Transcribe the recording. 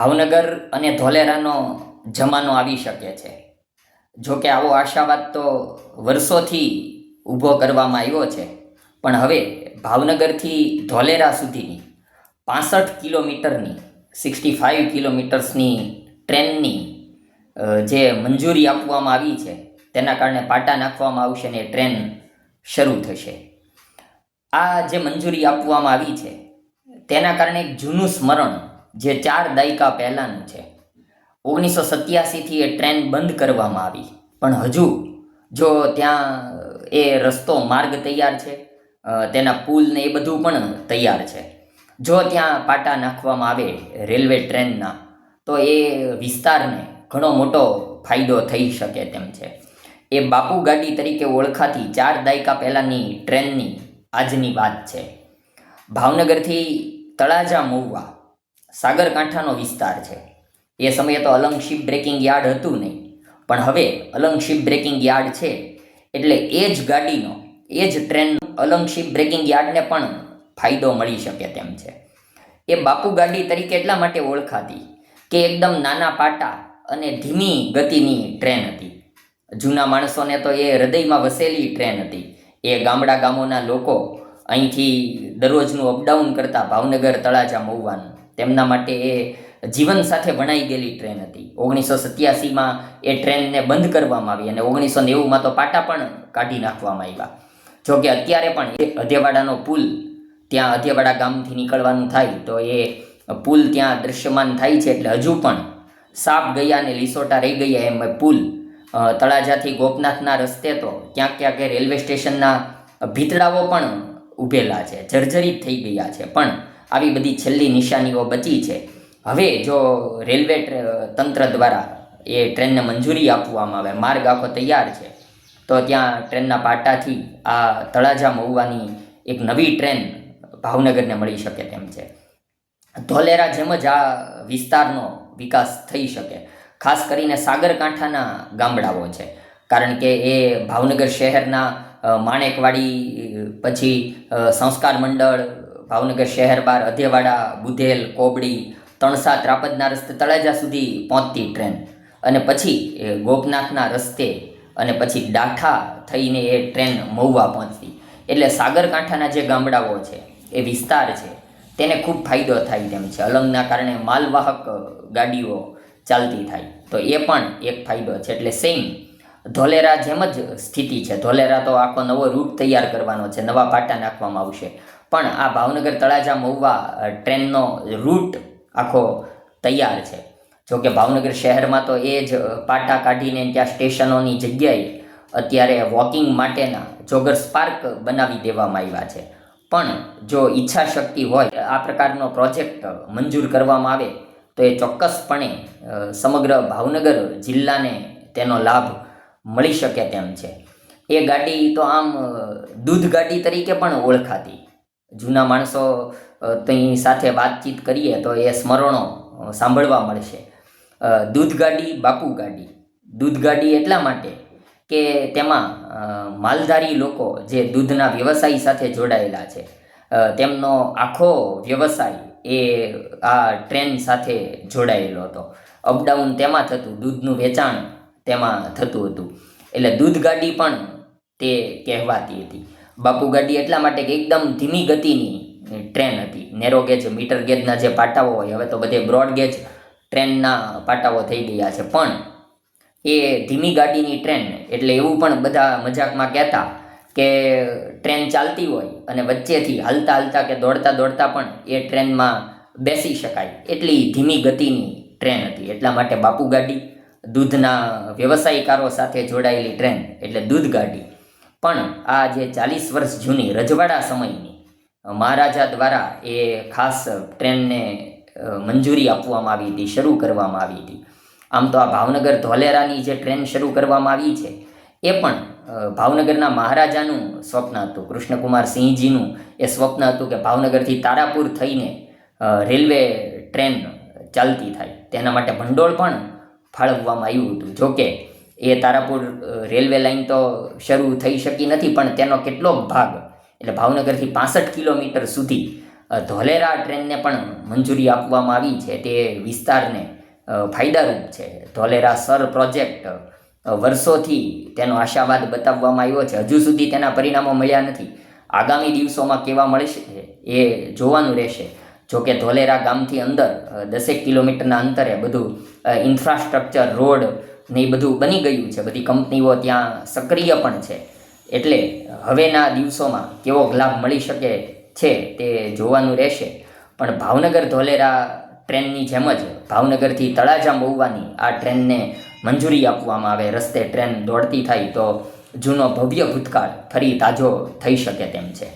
ભાવનગર અને ધોલેરાનો જમાનો આવી શકે છે. જો કે આવો આશાવાદ તો વર્ષોથી ઊભો કરવામાં આવ્યો છે. પણ હવે ભાવનગરથી ધોલેરા સુધીની પાસઠ કિલોમીટરની, સિક્સટી ફાઇવ કિલોમીટર્સની ટ્રેનની જે મંજૂરી આપવામાં આવી છે, તેના કારણે પાટા નાખવામાં આવશે અને ટ્રેન શરૂ થશે. આ જે મંજૂરી આપવામાં આવી છે, તેના કારણે એક જૂનું સ્મરણ જે ચાર દાયકા પહેલાંનું છે. ઓગણીસો સત્યાસીથી એ ટ્રેન બંધ કરવામાં આવી. પણ હજુ જો ત્યાં એ રસ્તો માર્ગ તૈયાર છે તેના પુલ ને એ બધું પણ તૈયાર છે. જો ત્યાં પાટા નાખવામાં આવે રેલવે ટ્રેનના, તો એ વિસ્તારને ઘણો મોટો ફાયદો થઈ શકે તેમ છે. એ બાપુ ગાડી તરીકે ઓળખાતી ચાર દાયકા પહેલાંની ટ્રેનની આજની વાત છે. ભાવનગરથી તળાજા મહુવા સાગરકાંઠાનો વિસ્તાર છે. એ સમયે તો અલંગ શિપ બ્રેકિંગ યાર્ડ હતું નહીં. પણ હવે અલંગ શિપ બ્રેકિંગ યાર્ડ છે. એટલે એ જ ગાડીનો, એ જ ટ્રેન અલંગ શિપ બ્રેકિંગ યાર્ડને પણ ફાયદો મળી શકે તેમ છે. એ બાપુ ગાડી તરીકે એટલા માટે ઓળખાતી કે એકદમ નાના પાટા અને ધીમી ગતિની ટ્રેન હતી. જૂના માણસોને તો એ હૃદયમાં વસેલી ટ્રેન હતી. એ ગામડા ગામોના લોકો અહીંથી દરરોજનું અપડાઉન કરતા ભાવનગર તળાજા મહુવાનું તેમના માટે એ જીવન સાથે વણાઈ ગયેલી ટ્રેન હતી. ઓગણીસો સત્યાસીમાં એ ટ્રેનને બંધ કરવામાં આવી અને ઓગણીસો નેવુંમાં તો પાટા પણ કાઢી નાખવામાં આવ્યા. જો કે અત્યારે પણ એ અધેવાડાનો પુલ ત્યાં અધેવાડા ગામથી નીકળવાનું થાય તો એ પુલ ત્યાં દૃશ્યમાન થાય છે એટલે હજુ પણ સાપ ગયા અને લીસોટા રહી ગયા એમ પુલ. તળાજાથી ગોપનાથના રસ્તે તો ક્યાંક ક્યાંક રેલવે સ્ટેશનના ભીતડાઓ પણ ઊભેલા છે. જર્જરિત થઈ ગયા છે. પણ આવી બધી છેલ્લી નિશાનીઓ બચી છે. હવે જો રેલવે તંત્ર દ્વારા એ ટ્રેનને મંજૂરી આપવામાં આવે, માર્ગ આખો તૈયાર છે, તો ત્યાં ટ્રેનના પાટાથી આ તળાજા મહુવાની એક નવી ટ્રેન ભાવનગરને મળી શકે તેમ છે. ધોલેરા જેમ જ આ વિસ્તારનો વિકાસ થઈ શકે, ખાસ કરીને સાગરકાંઠાના ગામડાઓ છે. કારણ કે એ ભાવનગર શહેરના માણેકવાડી, પછી સંસ્કાર મંડળ ભાવનગર શહેર બહાર અધેવાડા, બુધેલ, કોબડી, તણસા, ત્રાપદના રસ્તે તળાજા સુધી પહોંચતી ટ્રેન. અને પછી એ ગોપનાથના રસ્તે અને પછી ડાઠા થઈને એ ટ્રેન મહુવા પહોંચતી. એટલે સાગરકાંઠાના જે ગામડાઓ છે, એ વિસ્તાર છે, તેને ખૂબ ફાયદો થાય તેમ છે. અલંગના કારણે માલવાહક ગાડીઓ ચાલતી થાય. તો એ પણ એક ફાયદો છે. એટલે સેમ ધોલેરા જેમ જ સ્થિતિ છે. ધોલેરા તો આખો નવો રૂટ તૈયાર કરવાનો છે. નવા પાટા નાખવામાં આવશે. પણ આ ભાવનગર તળાજા મહુવા ટ્રેનનો રૂટ આખો તૈયાર છે. જો કે ભાવનગર શહેરમાં તો એ જ પાટા કાઢીને ત્યાં સ્ટેશનોની જગ્યાએ અત્યારે વોકિંગ માટેના જોગર્સ પાર્ક બનાવી દેવામાં આવ્યા છે. પણ જો ઈચ્છા શક્તિ હોય, આ પ્રકારનો પ્રોજેક્ટ મંજૂર કરવામાં આવે, તો એ ચોક્કસપણે સમગ્ર ભાવનગર જિલ્લાને તેનો લાભ મળી શકે તેમ છે. એ ગાડી તો આમ દૂધ ગાડી તરીકે પણ ઓળખાતી. જૂના માણસો તઈ સાથે વાતચીત કરીએ તો એ સ્મરણો સાંભળવા મળશે. દૂધ ગાડી, બાપુ ગાડી. દૂધ ગાડી એટલા માટે કે તેમાં માલધારી લોકો જે દૂધના વ્યવસાય સાથે જોડાયેલા છે તેમનો આખો વ્યવસાય એ આ ટ્રેન સાથે જોડાયેલો હતો. અપડાઉન તેમાં થતું દૂધનું વેચાણ તેમાં થતું હતું. એટલે દૂધ ગાડી પણ તે કહેવાતી હતી. બાપુ ગાડી એટલા માટે કે એકદમ ધીમી ગતિની ટ્રેન હતી. નેરો ગેજ, મીટર ગેજના જે પાટાઓ હોય, હવે તો બધે બ્રોડ ગેજ ટ્રેનના પાટાઓ થઈ ગયા છે. પણ એ ધીમી ગાડીની ટ્રેન, એટલે એવું પણ બધા મજાકમાં કહેતા કે ટ્રેન ચાલતી હોય અને વચ્ચેથી હાલતા હાલતા કે દોડતા દોડતા પણ એ ટ્રેનમાં બેસી શકાય. એટલી ધીમી ગતિની ટ્રેન હતી. એટલા માટે બાપુ ગાડી દૂધના વ્યવસાયકારો સાથે જોડાયેલી ટ્રેન, એટલે દૂધ ગાડી. પણ આ જે ચાલીસ વર્ષ જૂની રજવાડા સમયની મહારાજા દ્વારા એ ખાસ ટ્રેનને મંજૂરી આપવામાં આવી હતી, શરૂ કરવામાં આવી હતી. આમ તો આ ભાવનગર ધોલેરાની જે ટ્રેન શરૂ કરવામાં આવી છે, એ પણ ભાવનગરના મહારાજાનું સ્વપ્ન હતું. કૃષ્ણકુમાર સિંહજીનું એ સ્વપ્ન હતું કે ભાવનગરથી તારાપુર થઈને રેલવે ટ્રેન ચાલતી થાય. તેના માટે ભંડોળ પણ ફાળવવામાં આવ્યું હતું. જોકે એ તારાપુર રેલવે લાઇન તો શરૂ થઈ શકી નથી, પણ તેનો કેટલો ભાગ, એટલે ભાવનગરથી પાસઠ કિલોમીટર સુધી ધોલેરા ટ્રેનને પણ મંજૂરી આપવામાં આવી છે. તે વિસ્તારને ફાયદારૂપ છે. ધોલેરા સર પ્રોજેક્ટ વર્ષોથી તેનો આશાવાદ બતાવવામાં આવ્યો છે. હજુ સુધી તેના પરિણામો મળ્યા નથી. આગામી દિવસોમાં કેવા મળશે, એ જોવાનું રહેશે. જો કે ધોલેરા ગામથી અંદર દસેક કિલોમીટરના અંતરે બધું ઇન્ફ્રાસ્ટ્રક્ચર રોડ ને એ બધું બની ગયું છે. બધી કંપનીઓ ત્યાં સક્રિય પણ છે. એટલે હવેના દિવસોમાં કેવો લાભ મળી શકે છે તે જોવાનું રહેશે. પણ ભાવનગર ધોલેરા ટ્રેનની જેમ જ ભાવનગરથી તળાજા મહુવાની આ ટ્રેનને મંજૂરી આપવામાં આવે, રસ્તે ટ્રેન દોડતી થાય તો જૂનો ભવ્ય ભૂતકાળ ફરી તાજો થઈ શકે તેમ છે.